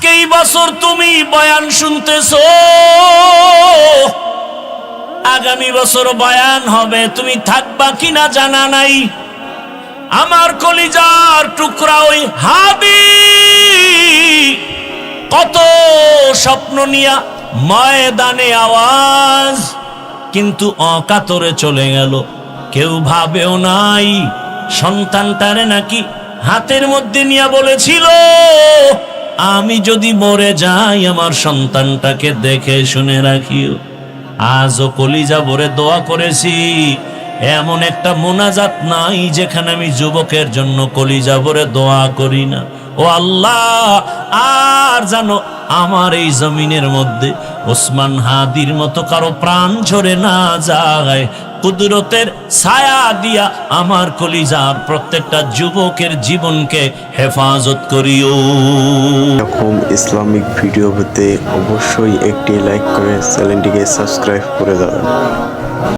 আজকেই বছর তুমি বয়ান শুনতেছ। আগামী বছর বয়ান হবে, তুমি থাকবা কিনা জানা নাই। আমার কলিজার টুকরা ওই হাবি। কত স্বপ্ন নিয়া ময়দানে আওয়াজ, কিন্তু অকাতরে চলে গেল। কেউ ভাবেও নাই সন্তান তারে নাকি হাতের মধ্যে নিয়া বলেছিল। আমি যদি মরে যাই আমার সন্তানটাকে দেখে শুনে রাখিও। আজও কলিজা ভরে দোয়া করেছি। এমন একটা মোনাজাত নাই যেখানে আমি যুবকের জন্য কলিজা ভরে দোয়া করি না। ও আল্লাহ, আর জানো আমার এই জমিনের মধ্যে ওসমান হাদির মতো কারও প্রাণ ঝরে না যায়। কুদরতের ছায়া দিয়া আমার কলিজা প্রত্যেকটা যুবকের জীবনকে হেফাজত করিও। এরকম ইসলামিক ভিডিও পেতে অবশ্যই একটি লাইক করে চ্যানেলটিকে সাবস্ক্রাইব করে দেবেন